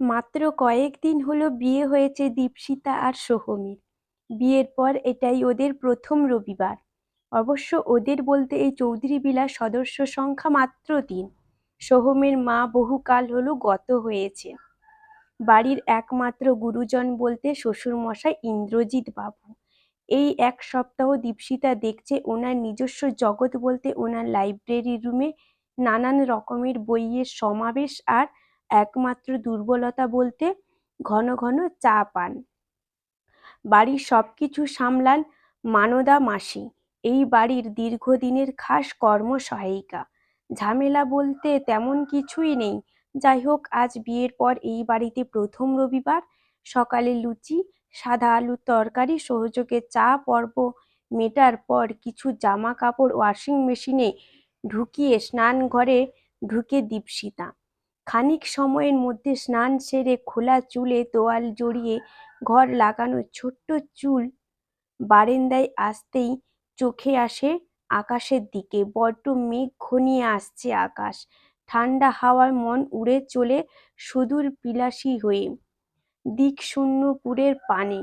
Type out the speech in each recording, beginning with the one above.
মাত্র কয়েকদিন হলো বিয়ে হয়েছে দীপশিতা আর সোহমের। বিয়ের পর এটাই ওদের প্রথম রবিবার। অবশ্য ওদের বলতে এই চৌধুরী বিলাস সদস্য সংখ্যা মাত্র তিন। সোহমের মা বহুকাল হলো গত হয়েছে। বাড়ির একমাত্র গুরুজন বলতে শ্বশুরমশাই ইন্দ্রজিৎ বাবু। এই এক সপ্তাহ দীপশিতা দেখছে ওনার নিজস্ব জগৎ বলতে ওনার লাইব্রেরি রুমে নানান রকমের বইয়ের সমাবেশ আর একমাত্র দুর্বলতা বলতে ঘন ঘন চা পান। বাড়ির সব কিছু সামলান মানদা মাসি। এই বাড়ির দীর্ঘদিনের খাস কর্মসহায়িকা। ঝামেলা বলতে তেমন কিছুই নেই। যাই হোক, আজ বিয়ের পর এই বাড়িতে প্রথম রবিবার। সকালে লুচি, সাদা আলুর তরকারি, সহযোগে চা, পর্ব মেটার পর কিছু জামা কাপড় ওয়াশিং মেশিনে ঢুকিয়ে স্নান ঘরে ঢুকে দীপশিতা। খানিক সময়ের মধ্যে স্নান সেরে খোলা চুলে তোয়াল জড়িয়ে ঘর লাগানো ছোট্ট চুল বারেন্দায় আসতেই চোখে আসে আকাশের দিকে। বড্ড মেঘ ঘনিয়ে আসছে আকাশ। ঠান্ডা হাওয়ার মন উড়ে চলে সুদূর বিলাসী হয়ে। দিকশূন্যপুরের পানে।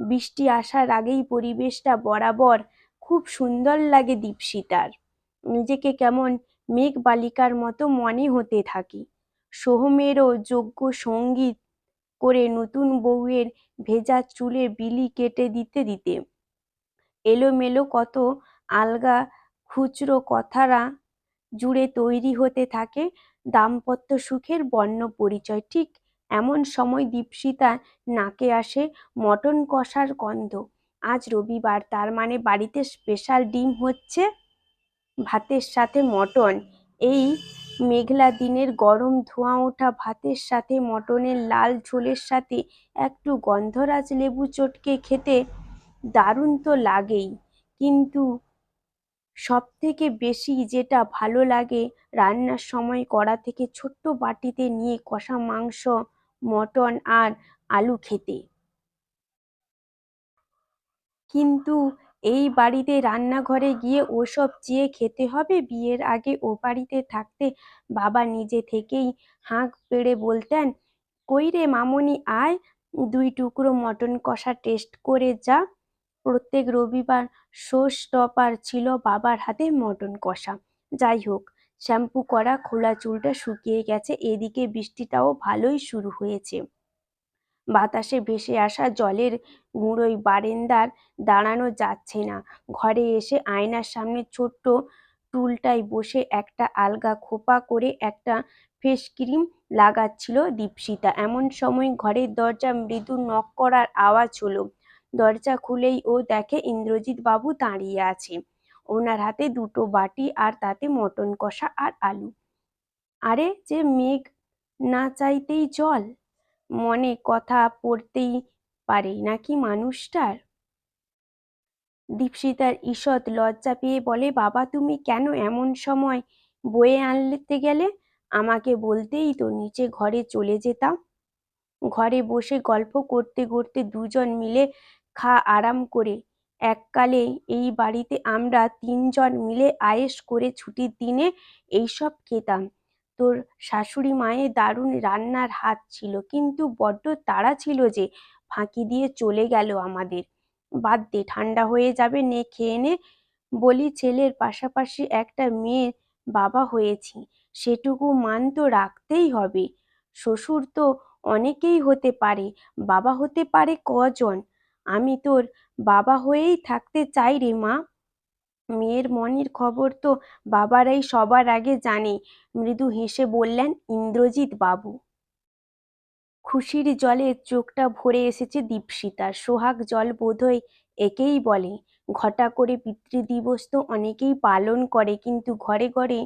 বৃষ্টি আসার আগেই পরিবেশটা বরাবর খুব সুন্দর লাগে দীপশিতার। নিজেকে কেমন মেঘ বালিকার মতো মনে হতে থাকে। সোহমেরও যোগ্য সংগীত করে নতুন বউয়ের ভেজা চুলে বিলি কেটে দিতে দিতে। এলোমেলো কত আলগা খুচরো কথারা জুড়ে তৈরি হতে থাকে দাম্পত্য সুখের বর্ণ পরিচয়। ঠিক এমন সময় দীপশিতার নাকে আসে মটন কষার গন্ধ। আজ রবিবার, তার মানে বাড়িতে স্পেশাল ডিম হচ্ছে ভাতের সাথে মটন। এই মেঘলা দিনের গরম ধোঁয়া ওঠা ভাতের সাথে, মটনের লাল ঝোলের সাথে একটু গন্ধরাজ লেবু চটকে খেতে দারুণ তো লাগেই। কিন্তু সবথেকে বেশি যেটা ভালো লাগে রান্নার সময় কড়া থেকে ছোট্ট বাটিতে নিয়ে কষা মাংস, মটন আর আলু খেতে। কিন্তু এই বাড়িতে রান্নাঘরে গিয়ে ওসব চেয়ে খেতে হবে? বিয়ের আগে ও বাড়িতে থাকতে বাবা নিজে থেকেই হাঁক পেড়ে বলতেন, কই রে মামনি, আয়। দুই টুকরো মটন কষা টেস্ট করে যা। প্রত্যেক রবিবার শো স্টপার ছিল বাবার হাতে মটন কষা। যাই হোক, শ্যাম্পু করা, খোলা চুলটা শুকিয়ে গেছে। এদিকে বৃষ্টিটাও ভালোই শুরু হয়েছে। বাতাসে ভেসে আসা জলের গুঁড়োয় বারেন্দার দাঁড়ানো যাচ্ছে না। ঘরে এসে আয়নার সামনে ছোট্ট টুলটায় বসে একটা আলগা খোপা করে একটা ফেস ক্রিম লাগাচ্ছিল দীপশিতা। এমন সময় ঘরের দরজা মৃদু নক করার আওয়াজ হলো। দরজা খুলেই ও দেখে ইন্দ্রজিৎ বাবু দাঁড়িয়ে আছে। ওনার হাতে দুটো বাটি আর তাতে মটন কষা আর আলু। আরে যে মেঘ, না চাইতেই জল। মনে কথা পড়তেই পারে, নাকি মানুষটার? দীপশিতার ঈষৎ লজ্জা পেয়ে বলে, বাবা, তুমি কেন এমন সময় বয়ে আনতে গেলে? আমাকে বলতেই তো নিচে ঘরে চলে যেতাম। ঘরে বসে গল্প করতে করতে দুজন মিলে খা আরাম করে। এককালে এই বাড়িতে আমরা তিনজন মিলে আয়েশ করে ছুটির দিনে এইসব খেতাম। তোর শাশুড়ি মায়ের দারুণ রান্নার হাত ছিল, কিন্তু বড্ড তাড়া ছিল যে ফাঁকি দিয়ে চলে গেল আমাদের। বাদ দে, ঠান্ডা হয়ে যাবে, নে, খেয়ে নে। বলি, ছেলের পাশাপাশি একটা মেয়ের বাবা হয়েছি, সেটুকু মান তো রাখতেই হবে। শ্বশুর তো অনেকেই হতে পারে, বাবা হতে পারে কজন? আমি তোর বাবা হয়েই থাকতে চাই রে মা। মেয়ের মনের খবর তো বাবারাই সবার আগে জানে। মৃদু হেসে বললেন, ইন্দ্রজিৎ বাবু। খুশির জলে চোখটা ভরে এসেছে দীপশিতার সোহাগ জল বোধহয় একেই বলে, ঘটা করে পিতৃদিবস তো অনেকেই পালন করে, কিন্তু ঘরে ঘরে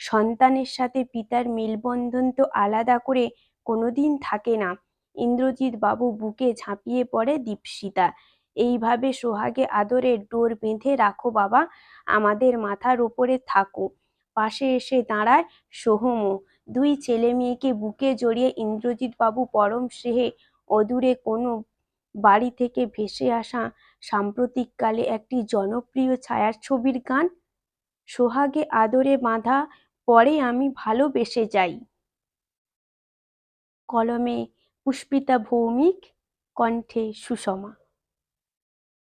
সন্তানের সাথে পিতার মেলবন্ধন তো আলাদা করে কোনোদিন থাকে না। ইন্দ্রজিৎ বাবু বুকে ঝাঁপিয়ে পড়ে দীপশিতা। এইভাবে সোহাগে আদরের ডোর বেঁধে রাখো বাবা, আমাদের মাথার ওপরে থাকো। পাশে এসে দাঁড়ায় সোহমও দুই ছেলে মেয়েকে বুকে জড়িয়ে ইন্দ্রজিৎ বাবু পরম স্নেহে অদূরে কোনো বাড়ি থেকে ভেসে আসা সাম্প্রতিককালে একটি জনপ্রিয় ছায়ার ছবির গান, সোহাগে আদরে বাঁধা পরে আমি ভালোবেসে যাই। কলমে পুষ্পিতা ভৌমিক, কণ্ঠে সুষমা।